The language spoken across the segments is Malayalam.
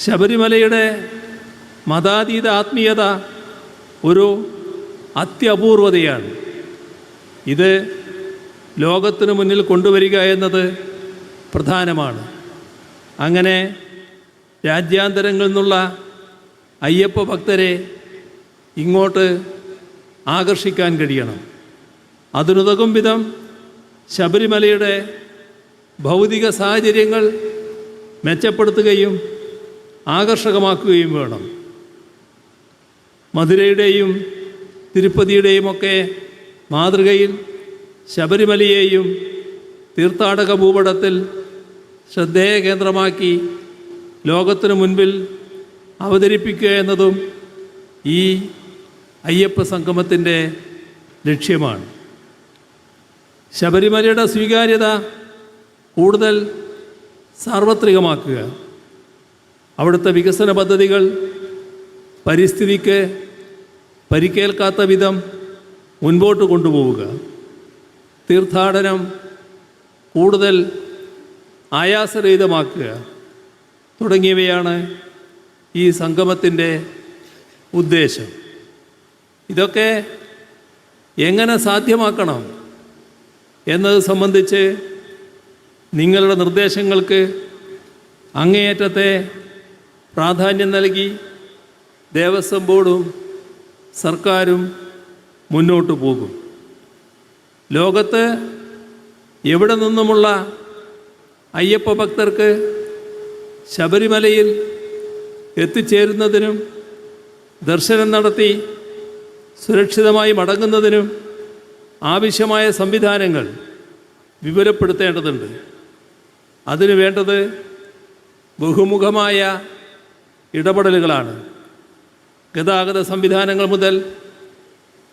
ശബരിമലയുടെ മതാതീത ആത്മീയത ഒരു അത്യപൂർവതയാണ്. ഇത് ലോകത്തിനു മുന്നിൽ കൊണ്ടുവരിക എന്നത് പ്രധാനമാണ്. അങ്ങനെ രാജ്യാന്തരങ്ങളിൽ നിന്നുള്ള അയ്യപ്പ ഭക്തരെ ഇങ്ങോട്ട് ആകർഷിക്കാൻ കഴിയണം. അതിനുതകും വിധം ശബരിമലയുടെ ഭൗതിക സാഹചര്യങ്ങൾ മെച്ചപ്പെടുത്തുകയും ആകർഷകമാക്കുകയും വേണം. മധുരയുടെയും തിരുപ്പതിയുടെയും ഒക്കെ മാതൃകയിൽ ശബരിമലയെയും തീർത്ഥാടക ഭൂപടത്തിൽ ശ്രദ്ധേയ കേന്ദ്രമാക്കി ലോകത്തിനു മുൻപിൽ അവതരിപ്പിക്കുക എന്നതും ഈ അയ്യപ്പ സംഗമത്തിന്റെ ലക്ഷ്യമാണ്. ശബരിമലയുടെ സ്വീകാര്യത കൂടുതൽ സാർവത്രികമാക്കുക. അവിടുത്തെ വികസന പദ്ധതികൾ പരിസ്ഥിതിക്ക് പരിക്കേൽക്കാത്ത വിധം മുൻപോട്ട് കൊണ്ടുപോവുക. തീർത്ഥാടനം കൂടുതൽ ആയാസരഹിതമാക്കുക തുടങ്ങിയവയാണ് ഈ സംഗമത്തിന്റെ ഉദ്ദേശം. ഇതൊക്കെ എങ്ങനെ സാധ്യമാക്കണം എന്നത് സംബന്ധിച്ച് നിങ്ങളുടെ നിർദ്ദേശങ്ങൾക്ക് അങ്ങേയറ്റത്തെ പ്രാധാന്യം നൽകി ദേവസ്വം ബോർഡും സർക്കാരും മുന്നോട്ട് പോകും. ലോകത്ത് എവിടെ നിന്നുമുള്ള അയ്യപ്പ ഭക്തർക്ക് ശബരിമലയിൽ എത്തിച്ചേരുന്നതിനും ദർശനം നടത്തി സുരക്ഷിതമായി മടങ്ങുന്നതിനും ആവശ്യമായ സംവിധാനങ്ങൾ വിപുലപ്പെടുത്തേണ്ടതുണ്ട്. അതിനു വേണ്ടത് ബഹുമുഖമായ ഇടപെടലുകളാണ്. ഗതാഗത സംവിധാനങ്ങൾ മുതൽ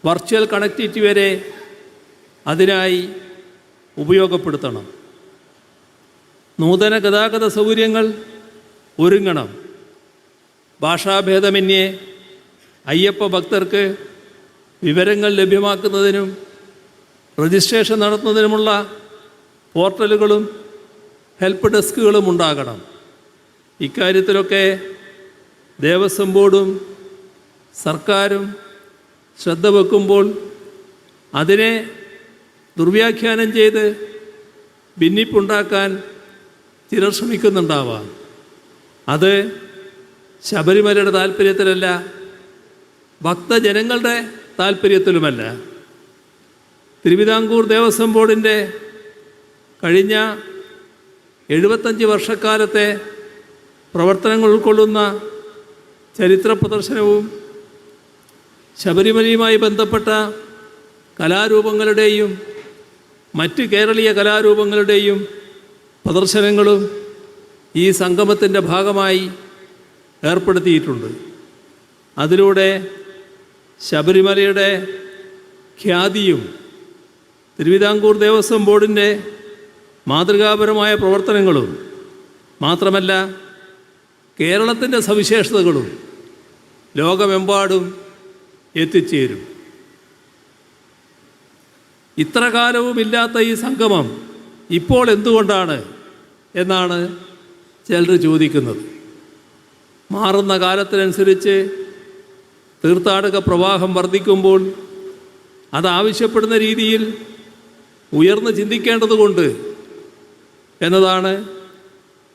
വർച്വൽ കണക്ടിവിറ്റി വരെ അതിനായി ഉപയോഗപ്പെടുത്തണം. നൂതന ഗതാഗത സൗകര്യങ്ങൾ ഒരുങ്ങണം. ഭാഷാഭേദമന്യേ അയ്യപ്പ ഭക്തർക്ക് വിവരങ്ങൾ ലഭ്യമാക്കുന്നതിനും രജിസ്ട്രേഷൻ നടത്തുന്നതിനുമുള്ള പോർട്ടലുകളും ഹെൽപ്പ് ഡെസ്കുകളും ഉണ്ടാകണം. ഇക്കാര്യത്തിലൊക്കെ ദേവസ്വം ബോർഡും സർക്കാരും ശ്രദ്ധ വെക്കുമ്പോൾ അതിനെ ദുർവ്യാഖ്യാനം ചെയ്ത് ഭിന്നിപ്പുണ്ടാക്കാൻ ചിലർ ശ്രമിക്കുന്നുണ്ടാവാം. അത് ശബരിമലയുടെ താല്പര്യത്തിലല്ല ഭക്തജനങ്ങളുടെ താല്പര്യത്തിലുമല്ല. തിരുവിതാംകൂർ ദേവസ്വം ബോർഡിന്റെ കഴിഞ്ഞ എഴുപത്തഞ്ച് വർഷക്കാലത്തെ പ്രവർത്തനങ്ങൾ ഉൾക്കൊള്ളുന്ന ചരിത്ര പ്രദർശനവും ശബരിമലയുമായി ബന്ധപ്പെട്ട കലാരൂപങ്ങളുടെയും മറ്റ് കേരളീയ കലാരൂപങ്ങളുടെയും പ്രദർശനങ്ങളും ഈ സംഗമത്തിന്റെ ഭാഗമായി ഏർപ്പെടുത്തിയിട്ടുണ്ട്. അതിലൂടെ ശബരിമലയുടെ ഖ്യാതിയും തിരുവിതാംകൂർ ദേവസ്വം ബോർഡിന്റെ മാതൃകാപരമായ പ്രവർത്തനങ്ങളും മാത്രമല്ല കേരളത്തിന്റെ സവിശേഷതകളും ലോകമെമ്പാടും എത്തിച്ചേരും. ഇത്ര കാലവും ഇല്ലാത്ത ഈ സംഗമം ഇപ്പോൾ എന്തുകൊണ്ടാണ് എന്നാണ് ചിലർ ചോദിക്കുന്നത്. മാറുന്ന കാലത്തിനനുസരിച്ച് തീർത്ഥാടക പ്രവാഹം വർദ്ധിക്കുമ്പോൾ അത് ആവശ്യപ്പെടുന്ന രീതിയിൽ ഉയർന്ന് ചിന്തിക്കേണ്ടതുകൊണ്ട് എന്നതാണ്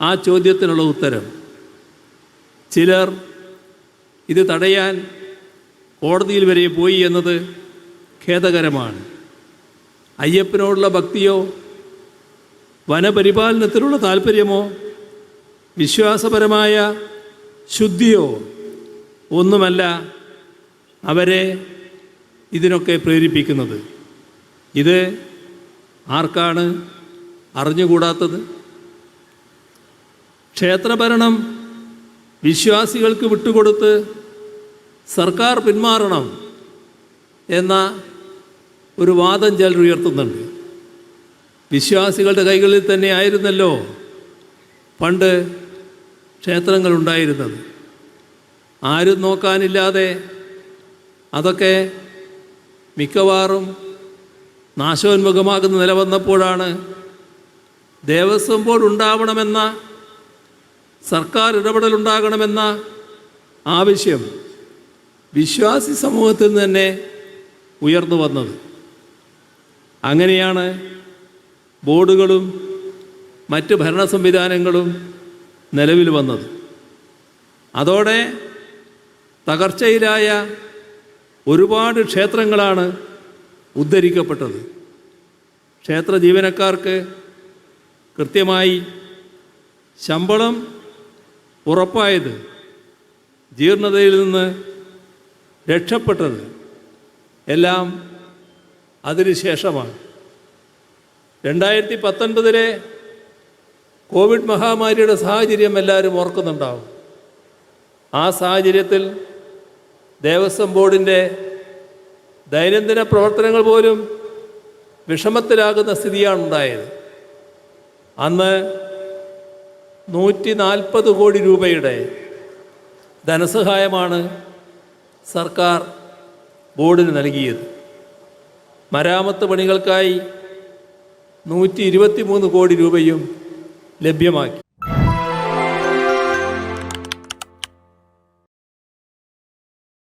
ആ ചോദ്യത്തിനുള്ള ഉത്തരം. ചിലർ ഇത് തടയാൻ കോടതിയിൽ വരെ പോയി എന്നത് ഖേദകരമാണ്. അയ്യപ്പനോടുള്ള ഭക്തിയോ വനപരിപാലനത്തിലുള്ള താല്പര്യമോ വിശ്വാസപരമായ ശുദ്ധിയോ ഒന്നുമല്ല അവരെ ഇതിനൊക്കെ പ്രേരിപ്പിക്കുന്നത്. ഇത് ആർക്കാണ് അറിഞ്ഞുകൂടാത്തത്? ക്ഷേത്രഭരണം വിശ്വാസികൾക്ക് വിട്ടുകൊടുത്ത് സർക്കാർ പിന്മാറണം എന്ന ഒരു വാദം ചിലർ ഉയർത്തുന്നുണ്ട്. വിശ്വാസികളുടെ കൈകളിൽ തന്നെ ആയിരുന്നല്ലോ പണ്ട് ക്ഷേത്രങ്ങൾ ഉണ്ടായിരുന്നത്. ആരും നോക്കാനില്ലാതെ അതൊക്കെ മിക്കവാറും നാശോന്മുഖമാകുന്ന നിലവന്നപ്പോഴാണ് ദേവസ്വം ബോർഡ് ഉണ്ടാവണമെന്ന സർക്കാർ ഇടപെടലുണ്ടാകണമെന്ന ആവശ്യം വിശ്വാസി സമൂഹത്തിൽ നിന്ന് തന്നെ ഉയർന്നു വന്നത്. അങ്ങനെയാണ് ബോർഡുകളും മറ്റ് ഭരണ സംവിധാനങ്ങളും നിലവിൽ വന്നത്. അതോടെ തകർച്ചയിലായ ഒരുപാട് ക്ഷേത്രങ്ങളാണ് ഉദ്ധരിക്കപ്പെട്ടത്. ക്ഷേത്ര ജീവനക്കാർക്ക് കൃത്യമായി ശമ്പളം ഉറപ്പായത് ജീർണതയിൽ നിന്ന് രക്ഷപ്പെട്ടത് എല്ലാം അതിനുശേഷമാണ് രണ്ടായിരത്തി പത്തൊൻപതിലെ കോവിഡ് മഹാമാരിയുടെ സാഹചര്യം എല്ലാവരും ഓർക്കുന്നുണ്ടാവും. ആ സാഹചര്യത്തിൽ ദേവസ്വം ബോർഡിന്റെ ദൈനംദിന പ്രവർത്തനങ്ങൾ പോലും വിഷമത്തിലാകുന്ന സ്ഥിതിയാണ് ഉണ്ടായത് അന്ന് നൂറ്റി നാൽപ്പത് കോടി രൂപയുടെ ധനസഹായമാണ് സർക്കാർ ബോർഡിന് നൽകിയത്. മരാമത്ത് പണികൾക്കായി നൂറ്റി ഇരുപത്തി മൂന്ന് കോടി രൂപയും ലഭ്യമാക്കി.